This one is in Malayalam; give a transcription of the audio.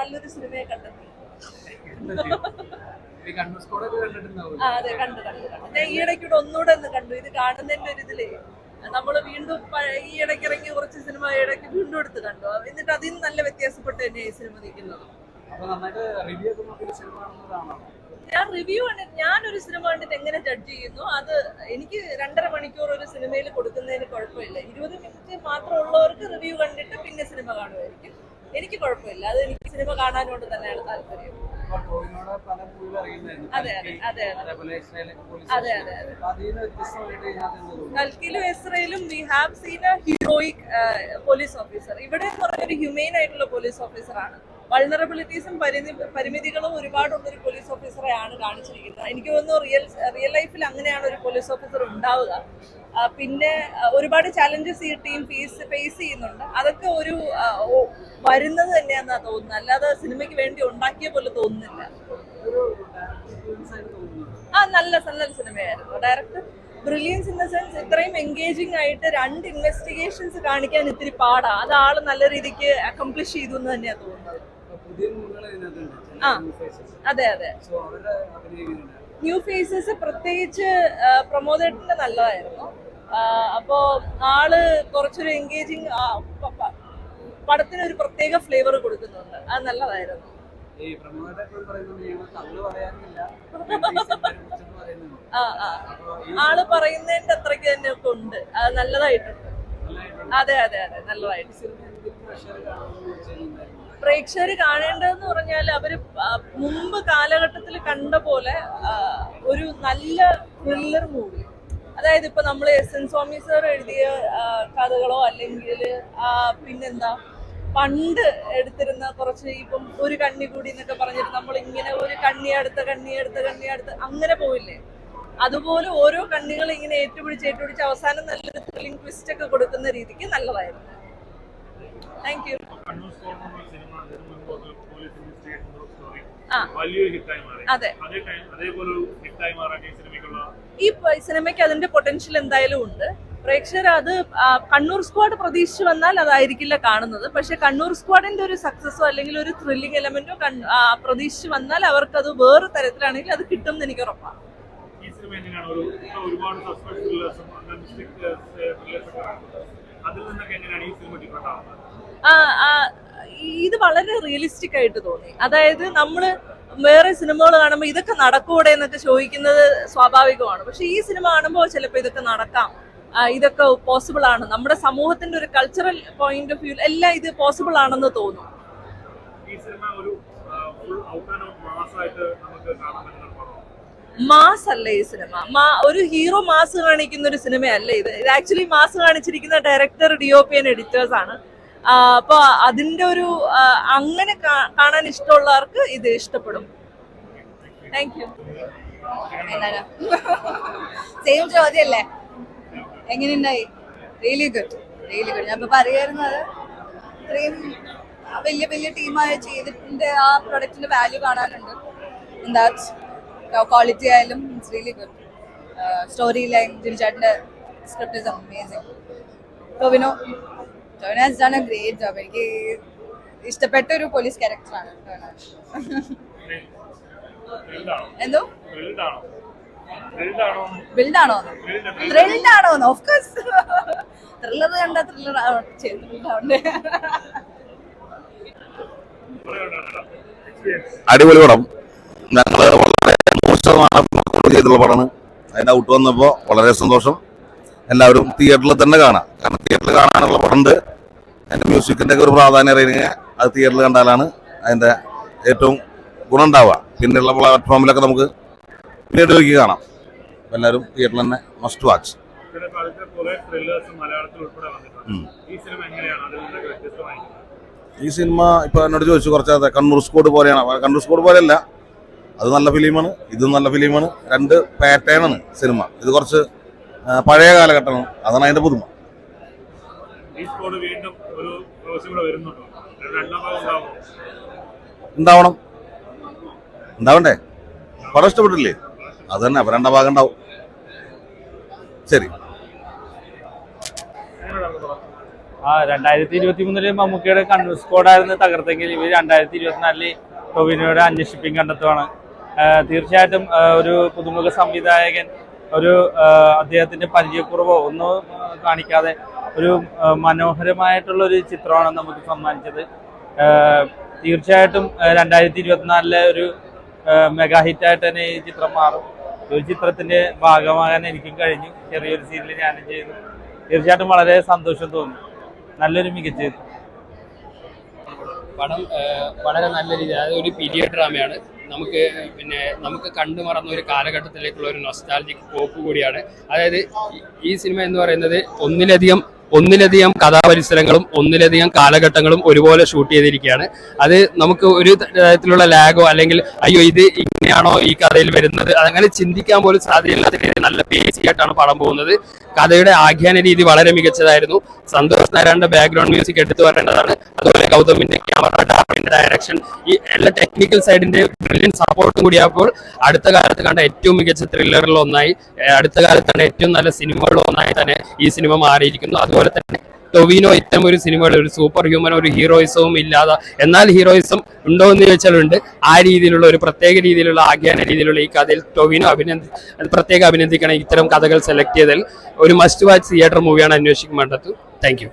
നല്ലൊരു സിനിമയെ കണ്ടെത്തി. അതെ കണ്ടു കണ്ടു കണ്ടു. ഞാൻ ഈ ഇടയ്ക്കൂടെ ഒന്നുകൂടെ ഒന്ന് കണ്ടു. ഇത് കാണുന്നതിന്റെ ഒരു ഇതിലേ നമ്മൾ വീണ്ടും ഈ ഇടയ്ക്ക് ഇറങ്ങിയ കുറച്ച് സിനിമ ഇടയ്ക്ക് വീണ്ടും എടുത്ത് കണ്ടു. എന്നിട്ട് അതിൽ നിന്ന് നല്ല വ്യത്യാസപ്പെട്ട് തന്നെയാണ് ഈ സിനിമ നിൽക്കുന്നത് ഞാൻ റിവ്യൂ ഞാൻ കണ്ടിട്ട് ഞാനൊരു സിനിമ കണ്ടിട്ട് എങ്ങനെ ജഡ്ജ് ചെയ്യുന്നു? അത് എനിക്ക് രണ്ടര മണിക്കൂർ ഒരു സിനിമയിൽ കൊടുക്കുന്നതിന് കുഴപ്പമില്ല. ഇരുപത് മിനിറ്റ് മാത്രം ഉള്ളവർക്ക് റിവ്യൂ കണ്ടിട്ട് പിന്നെ സിനിമ കാണുമായിരിക്കും. എനിക്ക് കുഴപ്പമില്ല. അത് എനിക്ക് സിനിമ കാണാനോട് തന്നെയാണ് താല്പര്യം. അതെ, അതെ, അതെ, അതെ. കൽക്കിലും ഇസ്രയേലും we have seen a heroic police officer ഇവിടെ എന്ന് പറഞ്ഞ ഒരു ഹ്യൂമെയിൻ ആയിട്ടുള്ള പോലീസ് ഓഫീസറാണ് വൾണറബിലിറ്റീസും പരിമിതികളും ഒരുപാടുള്ള ഒരു പോലീസ് ഓഫീസറെ ആണ് കാണിച്ചിരിക്കുന്നത്. എനിക്ക് തോന്നുന്നു റിയൽ റിയൽ ലൈഫിൽ അങ്ങനെയാണ് ഒരു പോലീസ് ഓഫീസർ ഉണ്ടാവുക. പിന്നെ ഒരുപാട് ചാലഞ്ചസ് ഈ ടീം ഫേസ് ഫേസ് ചെയ്യുന്നുണ്ട്. അതൊക്കെ ഒരു വരുന്നത് തന്നെയാന്നാ തോന്നുന്നത്. അല്ലാതെ സിനിമയ്ക്ക് വേണ്ടി ഉണ്ടാക്കിയ പോലെ തോന്നുന്നില്ല. ആ നല്ല നല്ല സിനിമയായിരുന്നു. Director brilliance in the sense ഇത്രയും എൻഗേജിങ് ആയിട്ട് രണ്ട് ഇൻവെസ്റ്റിഗേഷൻസ് കാണിക്കാൻ ഇത്തിരി പാടാ. അത് ആൾ നല്ല രീതിക്ക് അക്കംപ്ലിഷ് ചെയ്തു എന്ന് തന്നെയാണ് തോന്നുന്നത്. ആ. അതെ അതെ. ന്യൂ ഫേസസ് പ്രത്യേകിച്ച് പ്രമോദേട്ടന്റെ നല്ലതായിരുന്നു. അപ്പോ ആൾ കുറച്ചൊരു എൻഗേജിങ് പടത്തിന് ഒരു പ്രത്യേക ഫ്ലേവർ കൊടുക്കുന്നുണ്ട്. അത് നല്ലതായിരുന്നു. ഈ പറയുന്നത് ഞങ്ങൾ പറയാറില്ല. ആ ആ. ആൾ പറയുന്നതിന്റെ അത്രയ്ക്ക് തന്നെ ഒക്കെ ഉണ്ട്. അത് നല്ലതായിട്ടുണ്ട്. അതെ അതെ അതെ. നല്ലതായിട്ട്. പ്രേക്ഷകർ കാണേണ്ടതെന്ന് പറഞ്ഞാൽ അവർ മുമ്പ് കാലഘട്ടത്തിൽ കണ്ട പോലെ ഒരു നല്ല ത്രില്ലർ മൂവി അതായത് ഇപ്പൊ നമ്മൾ എസ് എൻ സ്വാമി സാർ എഴുതിയ കഥകളോ അല്ലെങ്കിൽ പിന്നെന്താ പണ്ട് എടുത്തിരുന്ന കുറച്ച് ഇപ്പം ഒരു കണ്ണി കൂടി എന്നൊക്കെ പറഞ്ഞിട്ട് നമ്മൾ ഇങ്ങനെ ഒരു കണ്ണി അടുത്ത കണ്ണി അടുത്ത കണ്ണി അടുത്ത് അങ്ങനെ പോയില്ലേ അതുപോലെ ഓരോ കണ്ണികൾ ഇങ്ങനെ ഏറ്റുപിടിച്ച് ഏറ്റുപിടിച്ച് അവസാനം നല്ലൊരു ത്രില്ലിംഗ് ട്വിസ്റ്റ് ഒക്കെ കൊടുക്കുന്ന രീതിക്ക് നല്ലതായിരുന്നു. താങ്ക് യു ഈ സിനിമയ്ക്ക് അതിന്റെ പൊട്ടൻഷ്യൽ എന്തായാലും ഉണ്ട്. പ്രേക്ഷകർ അത് കണ്ണൂർ സ്ക്വാഡ് പ്രതീക്ഷിച്ചു വന്നാൽ അതായിരിക്കില്ല കാണുന്നത്. പക്ഷെ കണ്ണൂർ സ്ക്വാഡിന്റെ ഒരു സക്സസോ അല്ലെങ്കിൽ ഒരു ത്രില്ലിംഗ് എലമെന്റോ പ്രതീക്ഷിച്ചു വന്നാൽ അവർക്ക് അത് വേറെ തരത്തിലാണെങ്കിൽ അത് കിട്ടും എന്ന് എനിക്ക് ഉറപ്പാണ്. ഇത് വളരെ റിയലിസ്റ്റിക് ആയിട്ട് തോന്നി. അതായത് നമ്മൾ വേറെ സിനിമകൾ കാണുമ്പോൾ ഇതൊക്കെ നടക്കൂടെ എന്നൊക്കെ ചോദിക്കുന്നത് സ്വാഭാവികമാണ്. പക്ഷെ ഈ സിനിമ കാണുമ്പോൾ ചിലപ്പോൾ ഇതൊക്കെ നടക്കാം. ഇതൊക്കെ പോസിബിൾ ആണ്. നമ്മുടെ സമൂഹത്തിന്റെ ഒരു കൾച്ചറൽ പോയിന്റ് ഓഫ് വ്യൂ എല്ലാം ഇത് പോസിബിൾ ആണെന്ന് തോന്നുന്നു ഈ സിനിമ ഒരു ഫുൾ ഔട്ട് ആൻഡ് ഔട്ട് മാസമായിട്ട് നമുക്ക് കാണാൻ മാസ് അല്ലേ ഈ സിനിമ മാ ഒരു ഹീറോ മാസ് കാണിക്കുന്ന ഒരു സിനിമയല്ല ഇത്? ഇത് ആക്ച്വലി മാസ് കാണിച്ചിരിക്കുന്ന ഡയറക്ടർ ഡിഒപി ആൻഡ് എഡിറ്റേഴ്സ് ആണ്. അപ്പൊ അതിന്റെ ഒരു അങ്ങനെ കാണാൻ ഇഷ്ടമുള്ളവർക്ക് ഇത് ഇഷ്ടപ്പെടും. താങ്ക് യു സെയിം ചോദ്യല്ലേ? എങ്ങനെയുണ്ടായി? റിയലി ഗുഡ് റിയലി ഗുഡ് ഞാൻ ഇപ്പൊ പറയുന്നത് ഇത്രയും വലിയ വലിയ ടീമായ ചെയ്തിട്ടുണ്ട്. ആ പ്രൊഡക്റ്റിന്റെ വാല്യൂ കാണാനുണ്ട്. എന്താ ക്വാളിറ്റി ആയാലും it's really good story line ജിൻചാട്ടിന്റെ script is amazing Tovino Tovino has done a great job എനിക്ക് ഇഷ്ടപ്പെട്ട ഒരു പോലീസ് ക്യാരക്ടറാണ് ടോവിനോ എന്തോ? ബിൽഡാണോ ത്രില്ഡ് ആണോ ഓഫ് കോഴ്സ് ത്രില്ലർ കണ്ട ത്രില്ലർ അടിപൊളി പടം. ഞങ്ങൾ വളരെ മോശമാണ് ചെയ്തുള്ള പടമാണ്. അതിന്റെ ഔട്ട് വന്നപ്പോൾ വളരെ സന്തോഷം. എല്ലാവരും തിയേറ്ററിൽ തന്നെ കാണാം. കാരണം തിയേറ്ററിൽ കാണാനുള്ള പടമുണ്ട്. അതിന്റെ മ്യൂസിക്കിന്റെ ഒക്കെ ഒരു പ്രാധാന്യം അറിയുക അത് തിയേറ്ററിൽ കണ്ടാലാണ് അതിന്റെ ഏറ്റവും ഗുണം ഉണ്ടാവുക. പിന്നെയുള്ള പ്ലാറ്റ്ഫോമിലൊക്കെ നമുക്ക് പിന്നീട് നോക്കി കാണാം. എല്ലാവരും തിയേറ്ററിൽ തന്നെ മസ്റ്റ് വാച്ച് ഈ സിനിമ ഇപ്പോൾ ഇപ്പൊ എന്നോട് ചോദിച്ചു കുറച്ച് കണ്ണൂർ സ്കോഡ് പോലെയാണ്. കണ്ണൂർ സ്കോഡ് പോലെയല്ല. അത് നല്ല ഫിലിമാണ് ഇത് നല്ല ഫിലിമാണ് രണ്ട് പാറ്റേൺ ആണ് സിനിമ ഇത് കുറച്ച് പഴയ കാലഘട്ടമാണ്. അതാണ് അതിന്റെ പുതുമ. ഉണ്ടാവണം. ഉണ്ടാവണ്ടേ? പടം ഇഷ്ടപ്പെട്ടില്ലേ? അത് തന്നെ അവരണ്ട ഭാഗം ഉണ്ടാവും. ശരി. ആ രണ്ടായിരത്തി ഇരുപത്തി മൂന്നിൽ മമ്മൂക്കയുടെ കണ്ണൂർ സ്കോഡായിരുന്നു തകർത്തെങ്കിൽ ഇവർ രണ്ടായിരത്തി ഇരുപത്തിനാലിൽ ടൊവിനോയുടെ അന്വേഷിപ്പിക്കും കണ്ടെത്തുവാണ്. തീർച്ചയായിട്ടും ഒരു പുതുമുഖ സംവിധായകൻ ഒരു അദ്ദേഹത്തിന്റെ പരിചയക്കുറവോ ഒന്നും കാണിക്കാതെ ഒരു മനോഹരമായിട്ടുള്ള ഒരു ചിത്രമാണ് നമുക്ക് സമ്മാനിച്ചത്. തീർച്ചയായിട്ടും രണ്ടായിരത്തി ഇരുപത്തിനാലിലെ ഒരു മെഗാ ഹിറ്റായിട്ട് തന്നെ ഈ ചിത്രം മാറും. ഈ ചിത്രത്തിന്റെ ഭാഗമാകാൻ എനിക്കും കഴിഞ്ഞു. ചെറിയൊരു സീരിയൽ ഞാനും ചെയ്തു. തീർച്ചയായിട്ടും വളരെ സന്തോഷം തോന്നി. നല്ലൊരു മികച്ച പടം വളരെ നല്ല രീതി അതായത് ഒരു പീരിയഡ് ഡ്രാമയാണ് നമുക്ക് പിന്നെ നമുക്ക് കണ്ടു മറന്ന ഒരു കാലഘട്ടത്തിലേക്കുള്ള ഒരു നൊസ്റ്റാലജിക് പോപ്പ് കൂടിയാണ്. അതായത് ഈ സിനിമ എന്ന് പറയുന്നത് ഒന്നിലധികം ഒന്നിലധികം കഥാപരിസരങ്ങളും ഒന്നിലധികം കാലഘട്ടങ്ങളും ഒരുപോലെ ഷൂട്ട് ചെയ്തിരിക്കുകയാണ്. അത് നമുക്ക് ഒരു തരത്തിലുള്ള ലാഗോ അല്ലെങ്കിൽ അയ്യോ ഇത് ഇങ്ങനെയാണോ ഈ കഥയിൽ വരുന്നത്? അതങ്ങനെ ചിന്തിക്കാൻ പോലും സാധ്യതയില്ലാത്ത രീതിയിൽ നല്ല പേസി ആയിട്ടാണ് പടം പോകുന്നത്. കഥയുടെ ആഖ്യാന രീതി വളരെ മികച്ചതായിരുന്നു. സന്തോഷ് നാരായണന്റെ ബാക്ക്ഗ്രൗണ്ട് മ്യൂസിക് എടുത്തു പറയേണ്ടതാണ്. അതുപോലെ ഗൗതമിന്റെ ക്യാമറ ഡാർവിന്റെ ഡയറക്ഷൻ ഈ എല്ലാ ടെക്നിക്കൽ സൈഡിന്റെ ബ്രില്യൻ സപ്പോർട്ടും കൂടിയപ്പോൾ അടുത്ത കാലത്ത് കണ്ട ഏറ്റവും മികച്ച ത്രില്ലറിൽ ഒന്നായി. അടുത്ത കാലത്ത് കണ്ട ഏറ്റവും നല്ല സിനിമകളിൽ ഒന്നായി തന്നെ ഈ സിനിമ മാറിയിരിക്കുന്നു. അതുപോലെ തന്നെ ടൊവിനോ ഇത്തരം ഒരു സിനിമയുടെ ഒരു സൂപ്പർ ഹ്യൂമൻ ഒരു ഹീറോയിസവും ഇല്ലാതെ എന്നാൽ ഹീറോയിസം ഉണ്ടോ എന്ന് ചോദിച്ചാൽ ഉണ്ട് ആ രീതിയിലുള്ള ഒരു പ്രത്യേക രീതിയിലുള്ള ആഖ്യാന രീതിയിലുള്ള ഈ കഥയിൽ ടൊവിനോ അഭിനന്ദി പ്രത്യേകം അഭിനന്ദിക്കണം ഇത്തരം കഥകൾ സെലക്ട് ചെയ്തതിൽ. ഒരു മസ്റ്റ് വാച്ച് തിയേറ്റർ മൂവിയാണ് അന്വേഷിക്കുമ്പോൾ താങ്ക് യു